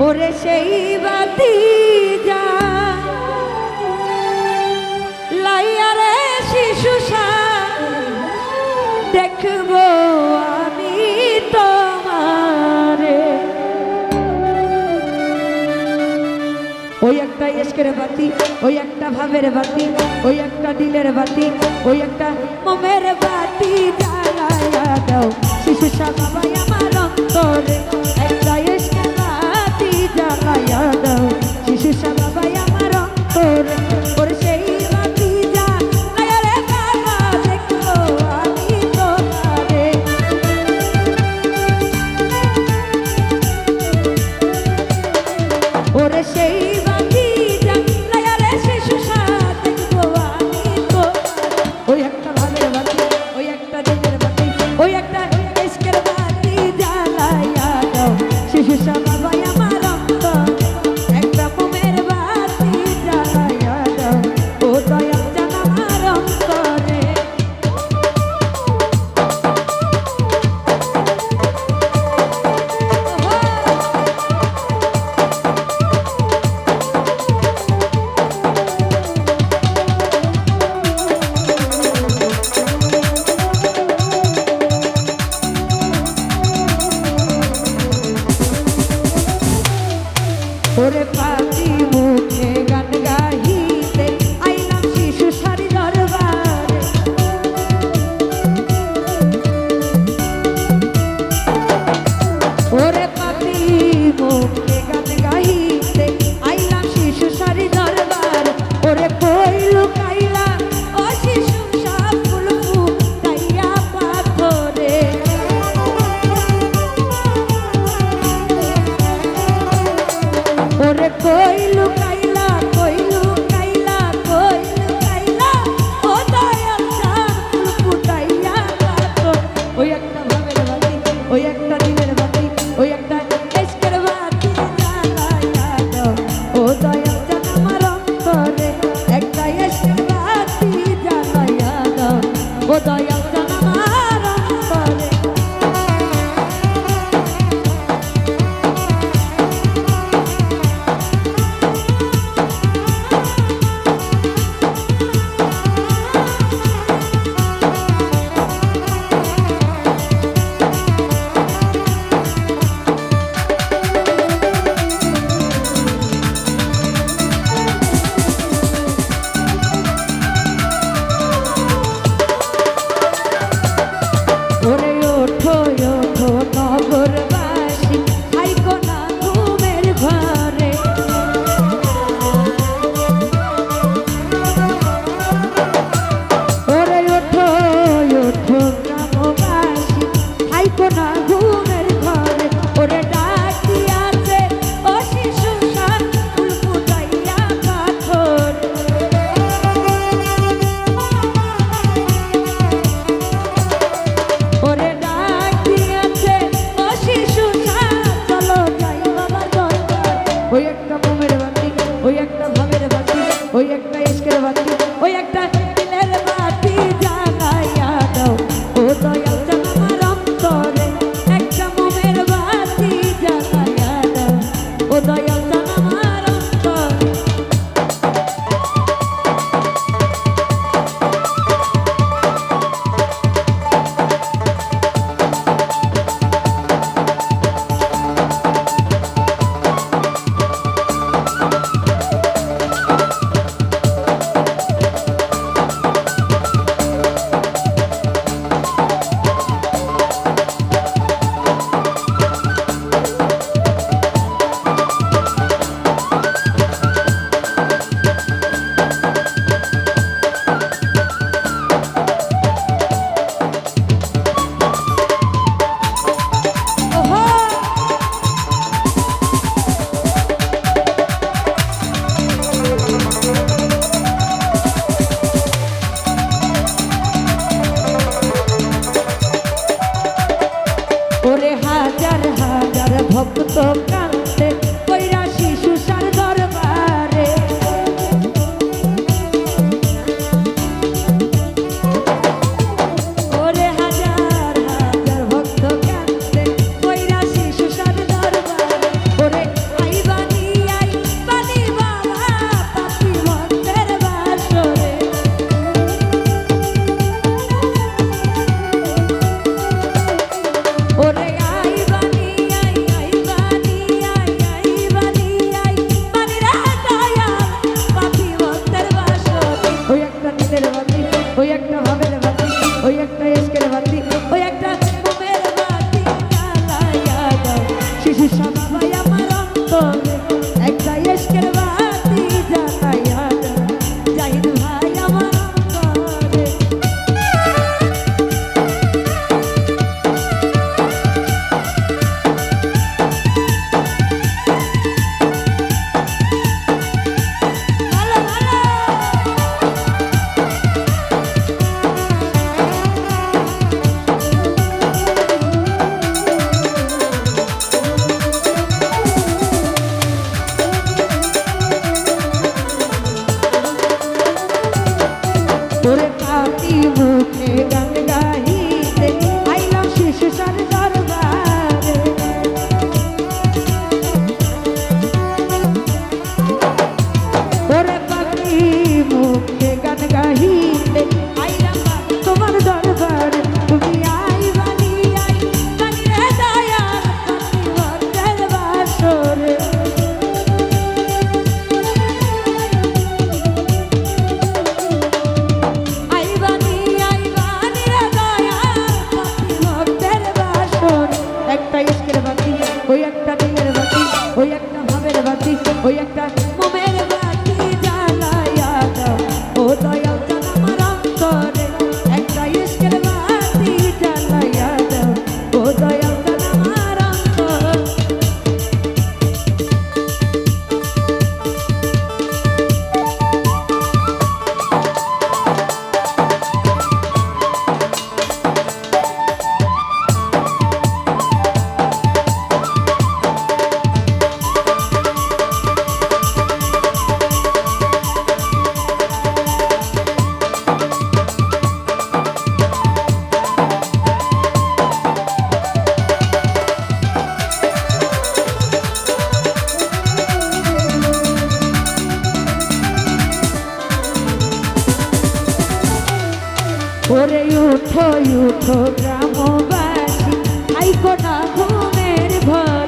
ওরে সেই বাতি যা। লাইয়া রে শিশু দেখব আমি তোমারে। ওই একটা এসকের বাতি, ওই একটা ভাবের বাতি, ওই একটা দিলের বাতি, ওই একটা মোমের বাতি। জ্বালায়া দাও, শিশু শাহ বাবা আমার অন্তরে। ছায়া দাও শিশু করে পাখি মুখে গান গাহিতে আইলাম শিশু সারি দরবারে। ওরে পাখি মুখে ওরে কই লুকাই up the top. মুখে গান গাইতে আইলাম শিশু সার দরবারে। ওরে পাখি মুখে গান গাইতে আইলাম তোমার দরবারে। ওরে উঠো উঠো গ্রামবাসী। আইকো না ঘুমের ভয়।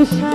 কৃষ্ণ